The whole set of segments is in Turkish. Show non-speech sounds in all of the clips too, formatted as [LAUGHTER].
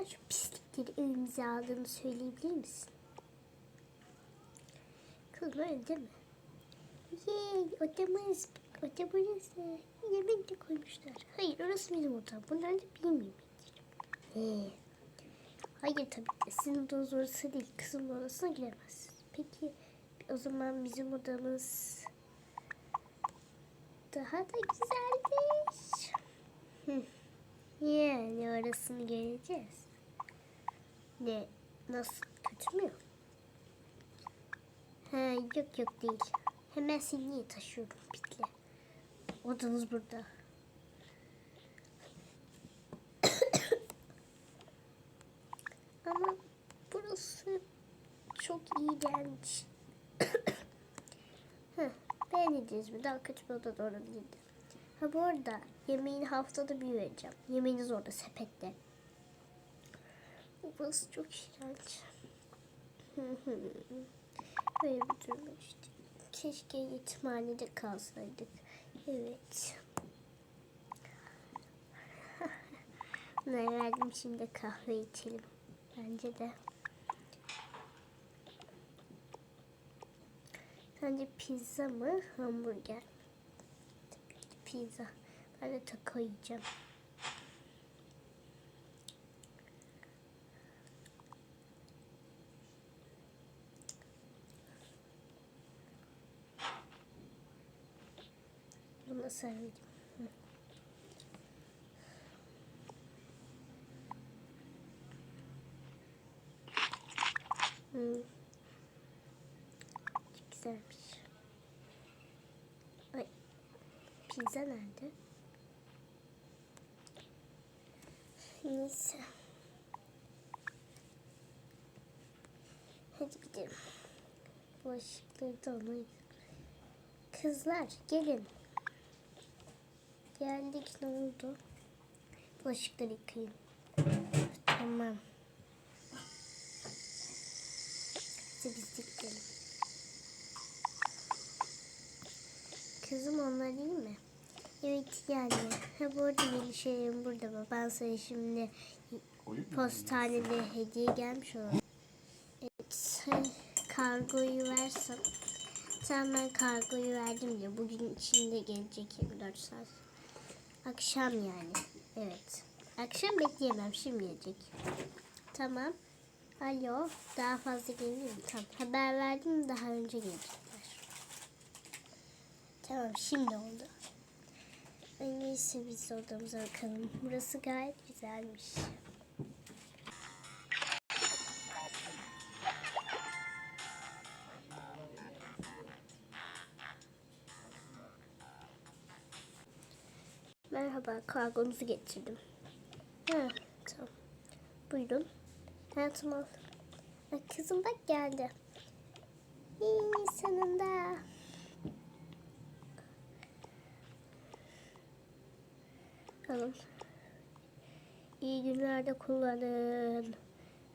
Sen şu pislikleri evimize aldığını söyleyebilir misin? Öyle değil mi? Yey odamız, odamız yemek de koymuşlar. Hayır orası bizim odam. Bunlar da benim yemeğim. Ee, hayır tabii ki. Sizin odanız orası değil. Kızımın odasına giremezsiniz. Peki o zaman bizim odamız daha da güzelmiş. Hı. Yani orasını göreceğiz. Ne? Nasıl? Kötü mü? Ha, yok yok değil. Hemen niye taşıyorum Pitle? Odanız burada. [COUGHS] Ama burası çok iğrenç. [COUGHS] Heh, beğeneceğiz mi? Daha kötü bir oda da olabilirdi. Ha bu arada yemeğini haftada bir vereceğim. Yemeğiniz orada sepette. Burası çok iğrenç. Böyle bir durum işte. Keşke yetimhanede kalsaydık. Evet. [LAUGHS] Ne verdim şimdi kahve içelim. Bence de. Sence pizza mı hamburger? Pizza. Ben de taco yiyeceğim. Sevmedim. Hı. Hmm. Güzelmiş. Ay. Pizza nerede? Neyse. Hadi gidelim. Bulaşıkları da ona Kızlar gelin. Geldik ne oldu? Bulaşıkları yıkayın. Tamam. Hadi biz gidelim. Kızım onlar değil mi? Evet yani. Ha bu arada yeni şeylerim burada mı? Ben sana şimdi postanede hediye gelmiş olan. Evet kargoyu versen. Sen ben kargoyu verdim diyor. Bugün içinde gelecek 24 saat. Akşam yani. Evet. Akşam bekleyemem. Şimdi gelecek. Tamam. Alo. Daha fazla gelir mi? Tamam. Haber verdim daha önce gelecekler. Tamam. Şimdi oldu. En iyisi biz odamıza bakalım. Burası gayet güzelmiş. Merhaba, kargonuzu getirdim. Ha, tamam. Buyurun. Ha, tamam. Kızım bak geldi. İyi, sonunda. Tamam. İyi günlerde kullanın.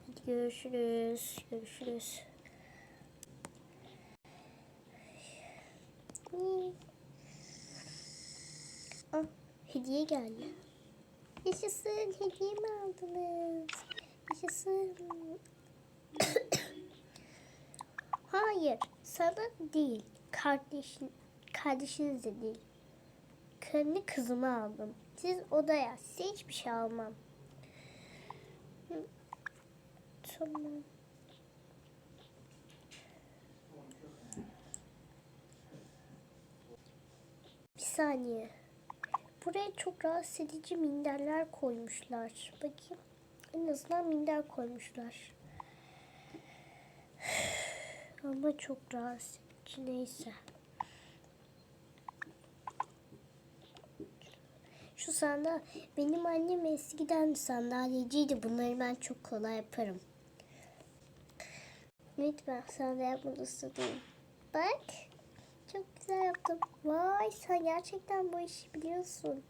Hadi görüşürüz. Görüşürüz. İyi. Ah, hediye geldi. Yaşasın, hediye mi aldınız? Yaşasın. [COUGHS] Hayır, sana değil. Kardeşin, kardeşiniz de değil. Kendi kızımı aldım. Siz odaya, size hiçbir şey almam. Tamam. Bir saniye. Buraya çok rahatsız edici minderler koymuşlar. Bakayım. En azından minder koymuşlar. [SIGHS] Ama çok rahatsız edici neyse. Şu sandalye benim annem eskiden sandalyeciydi. Bunları ben çok kolay yaparım. Ben sana yapmak istedim. Bak. Çok güzel yaptım. Vay sen gerçekten bu işi biliyorsun.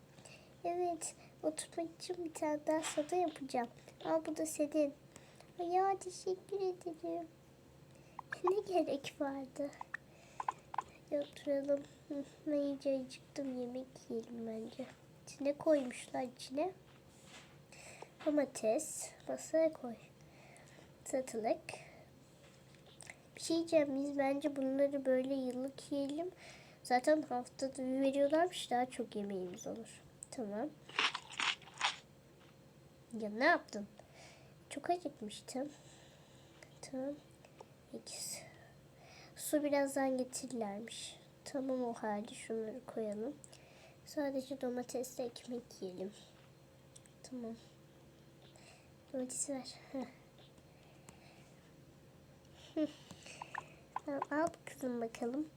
Evet oturmak için bir tane daha soda yapacağım. Al bu da senin. Ya teşekkür ederim. Ne gerek vardı? Oturalım. Ben iyice acıktım. Yemek yiyelim bence. Ne koymuşlar içine? Domates. Masaya koy. Satılık. Bir şey diyeceğim. Biz bence bunları böyle yıllık yiyelim. Zaten haftada bir veriyorlarmış. Daha çok yemeğimiz olur. Tamam. Ya ne yaptın? Çok acıkmıştım. Tamam. İkisi. Su birazdan getirirlermiş. Tamam o halde şunları koyalım. Sadece domatesle ekmek yiyelim. Tamam. Domatesi ver. Heh. Hı. Al kızım bakalım.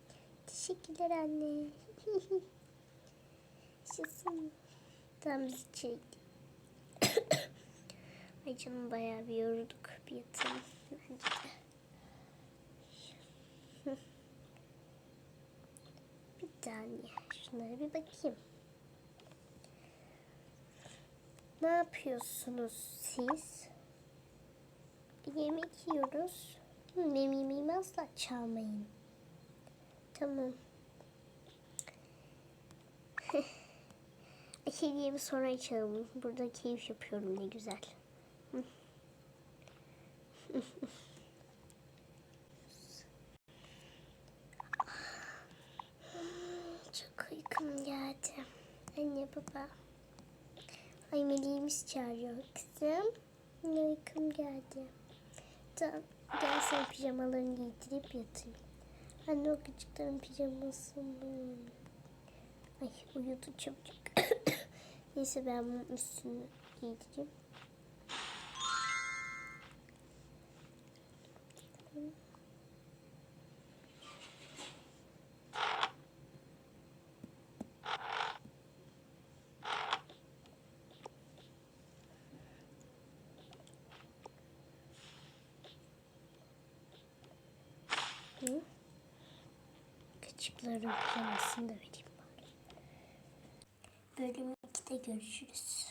Teşekkürler anne. [LAUGHS] Yaşasın. Tamam biz içeri. [COUGHS] Ay canım bayağı bir yorulduk. Bir yatalım bence de. [LAUGHS] Bir saniye. Şunlara bir bakayım. Ne yapıyorsunuz siz? Yemek yiyoruz. Yemeğimi asla çalmayın. Tamam. [LAUGHS] Hediyemi sonra açalım. Burada keyif yapıyorum ne güzel. [LAUGHS] Çok uykum geldi. Anne baba. Ay meleğimiz çağırıyor kızım. Ne uykum geldi. Tamam. Gel sen pijamalarını giydirip yatayım. Anne o küçüklerin pijaması mı? Ay uyudu çabucak. [COUGHS] Neyse ben bunun üstünü giydireyim. Hı? Küçüklerin pijamasını da vereyim bari. Bölüm 2'de görüşürüz.